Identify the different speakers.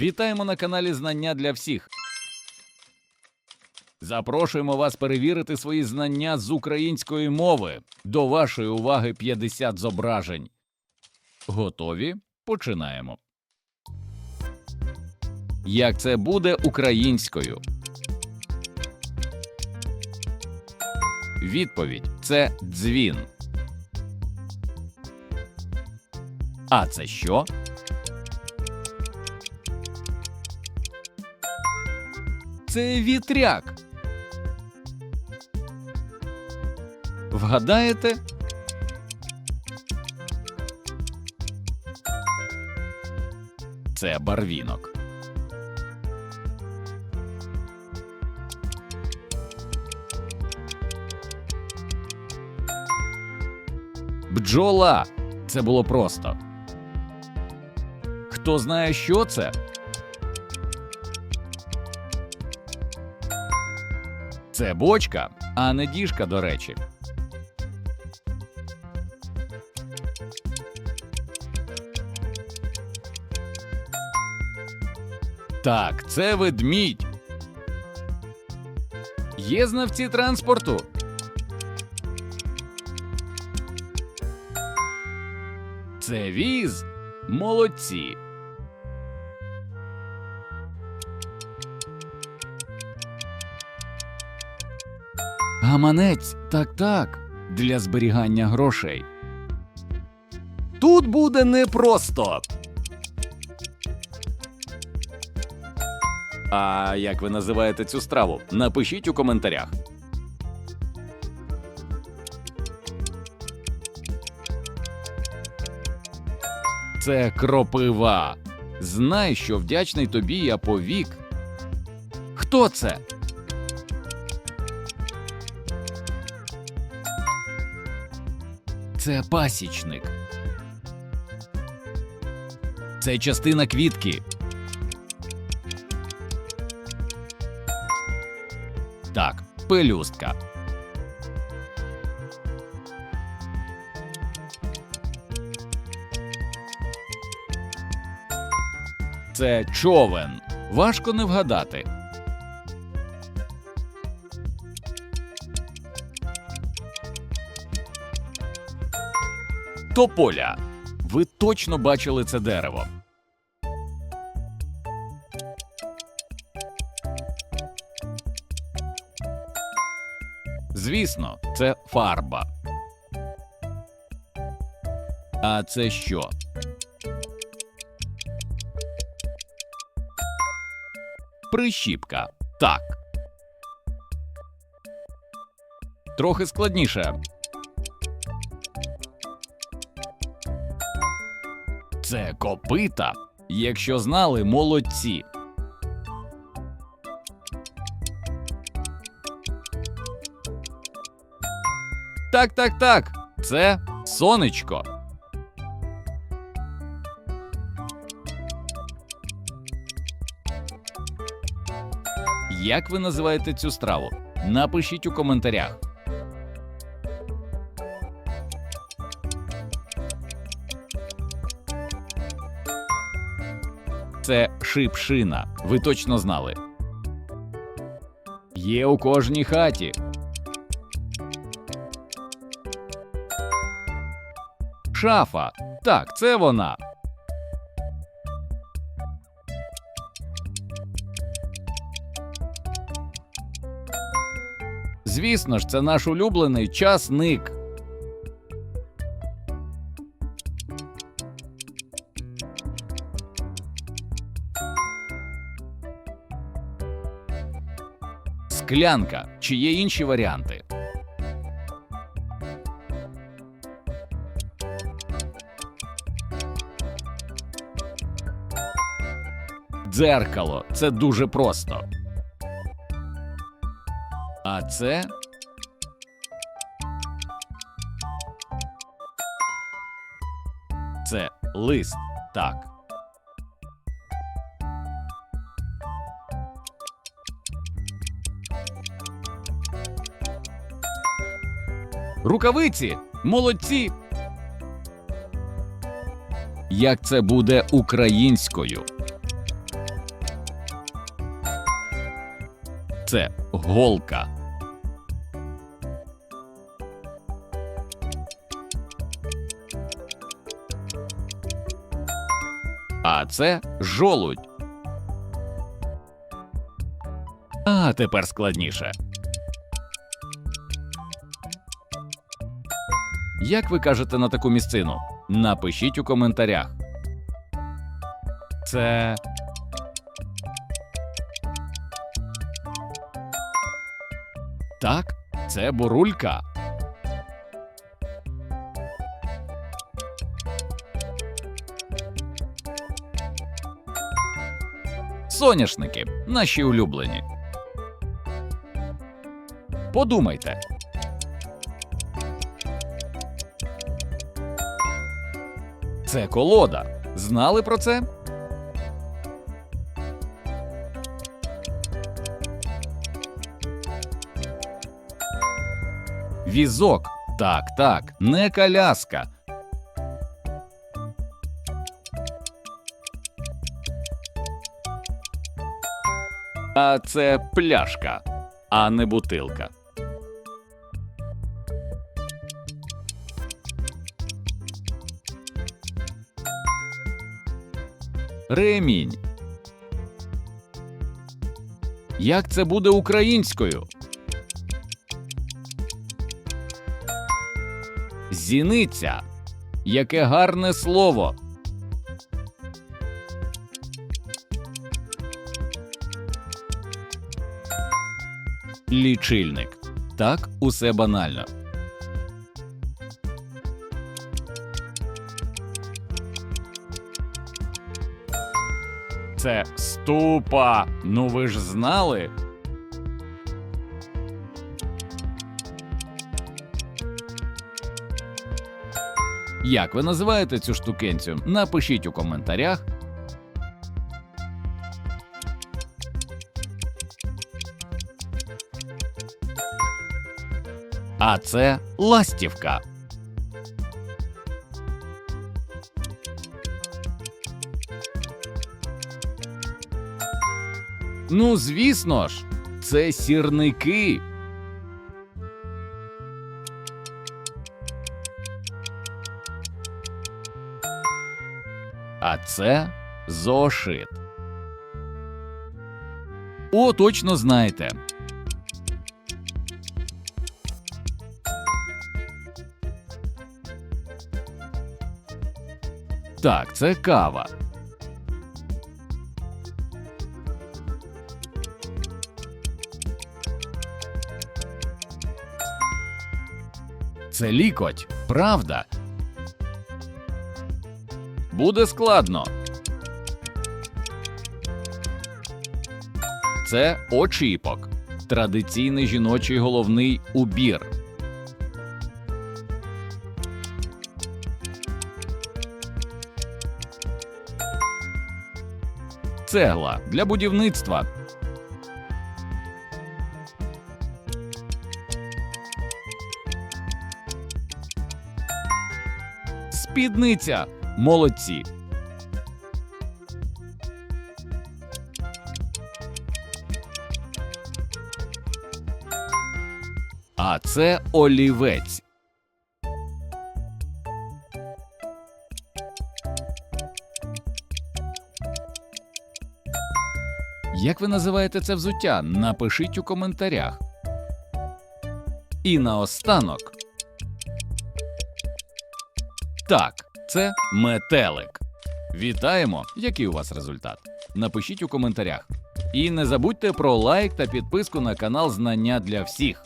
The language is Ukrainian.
Speaker 1: Вітаємо на каналі Знання для всіх. Запрошуємо вас перевірити свої знання з української мови. До вашої уваги 50 зображень. Готові? Починаємо. Як це буде українською? Відповідь це дзвін. А це що? Це вітряк. Вгадаєте? Це барвінок. Бджола. Це було просто. Хто знає, що це? Це бочка, а не діжка, до речі. Так, це ведмідь. Є знавці транспорту. Це віз. Молодці. Гаманець, так так, для зберігання грошей. Тут буде непросто. А як ви називаєте цю страву? Напишіть у коментарях. Це кропива. Знай, що вдячний тобі я повік. Хто це? Це пасічник. Це частина квітки. Так, пелюстка. Це човен. Важко не вгадати. Тополя. Ви точно бачили це дерево. Звісно, це фарба. А це що? Прищіпка. Так. Трохи складніше. Це копита. Якщо знали, молодці. Так, так, так. Це сонечко. Як ви називаєте цю страву? Напишіть у коментарях. Це шипшина. Ви точно знали. Є у кожній хаті. Шафа. Так, це вона. Звісно ж, це наш улюблений часник. Склянка. Чи є інші варіанти? Дзеркало. Це дуже просто. А це. Це лист. Так. Рукавиці! Молодці! Як це буде українською? Це голка. А це жолудь. А тепер складніше. Як ви кажете на таку місцину? Напишіть у коментарях. Це. Так, це бурулька. Соняшники наші улюблені. Подумайте. Це колода. Знали про це? Візок. Так, так, не коляска. А це пляшка, а не бутилка. Ремінь. Як це буде українською? Зіниця. Яке гарне слово. Лічильник. Так, усе банально. Це ступа. Ну ви ж знали. Як ви називаєте цю штукенцю? Напишіть у коментарях. А це ластівка. Ну, звісно ж, це сірники. А це зошит. О, точно знаєте. Так, це кава. Це лікоть, правда. Буде складно. Це очіпок. Традиційний жіночий головний убір. Цегла для будівництва. Спідниця. Молодці. А це олівець. Як ви називаєте це взуття? Напишіть у коментарях. І наостанок. Так, це метелик. Вітаємо! Який у вас результат? Напишіть у коментарях. І не забудьте про лайк та підписку на канал Знання для всіх.